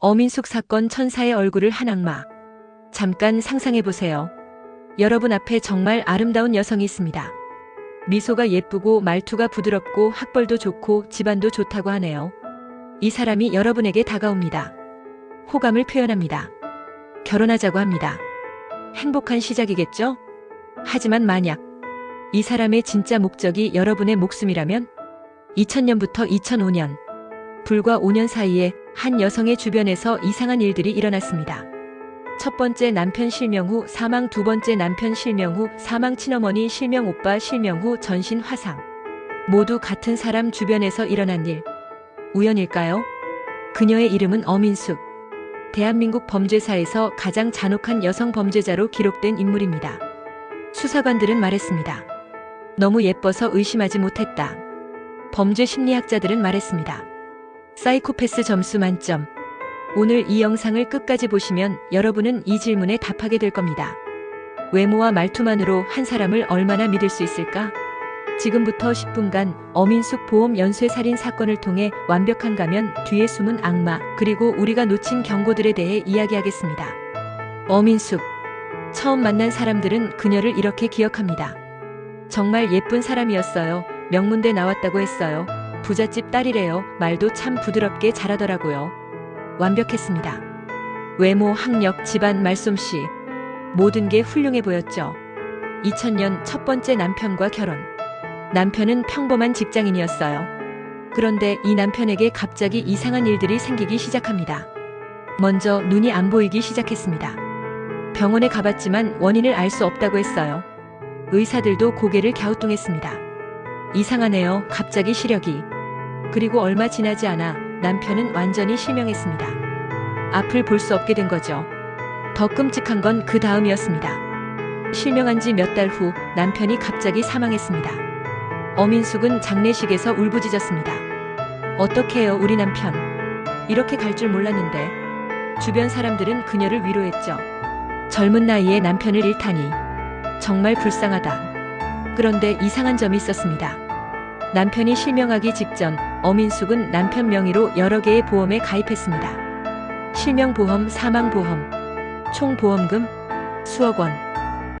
어민숙 사건 천사의 얼굴을 한 악마. 잠깐 상상해 보세요. 여러분 앞에 정말 아름다운 여성이 있습니다. 미소가 예쁘고 말투가 부드럽고 학벌도 좋고 집안도 좋다고 하네요. 이 사람이 여러분에게 다가옵니다. 호감을 표현합니다. 결혼하자고 합니다. 행복한 시작이겠죠? 하지만 만약 이 사람의 진짜 목적이 여러분의 목숨이라면 2000년부터 2005년 불과 5년 사이에 한 여성의 주변에서 이상한 일들이 일어났습니다. 첫 번째 남편 실명 후 사망, 두 번째 남편 실명 후 사망, 친어머니 실명, 오빠 실명 후 전신 화상. 모두 같은 사람 주변에서 일어난 일. 우연일까요? 그녀의 이름은 어민숙. 대한민국 범죄사에서 가장 잔혹한 여성 범죄자로 기록된 인물입니다. 수사관들은 말했습니다. 너무 예뻐서 의심하지 못했다. 범죄 심리학자들은 말했습니다. 사이코패스 점수 만점. 오늘 이 영상을 끝까지 보시면 여러분은 이 질문에 답하게 될 겁니다. 외모와 말투만으로 한 사람을 얼마나 믿을 수 있을까? 지금부터 10분간 어민숙 보험 연쇄 살인 사건을 통해 완벽한 가면 뒤에 숨은 악마, 그리고 우리가 놓친 경고들에 대해 이야기하겠습니다. 어민숙. 처음 만난 사람들은 그녀를 이렇게 기억합니다. 정말 예쁜 사람이었어요. 명문대 나왔다고 했어요. 부잣집 딸이래요. 말도 참 부드럽게 잘하더라고요. 완벽했습니다. 외모, 학력, 집안, 말솜씨. 모든 게 훌륭해 보였죠. 2000년 첫 번째 남편과 결혼. 남편은 평범한 직장인이었어요. 그런데 이 남편에게 갑자기 이상한 일들이 생기기 시작합니다. 먼저 눈이 안 보이기 시작했습니다. 병원에 가봤지만 원인을 알 수 없다고 했어요. 의사들도 고개를 갸우뚱했습니다. 이상하네요. 갑자기 시력이. 그리고 얼마 지나지 않아 남편은 완전히 실명했습니다. 앞을 볼 수 없게 된 거죠. 더 끔찍한 건 그 다음이었습니다. 실명한 지 몇 달 후 남편이 갑자기 사망했습니다. 어민숙은 장례식에서 울부짖었습니다. 어떡해요, 우리 남편. 이렇게 갈 줄 몰랐는데. 주변 사람들은 그녀를 위로했죠. 젊은 나이에 남편을 잃다니. 정말 불쌍하다. 그런데 이상한 점이 있었습니다. 남편이 실명하기 직전 어민숙은 남편 명의로 여러 개의 보험에 가입했습니다. 실명보험, 사망보험, 총 보험금 수억 원.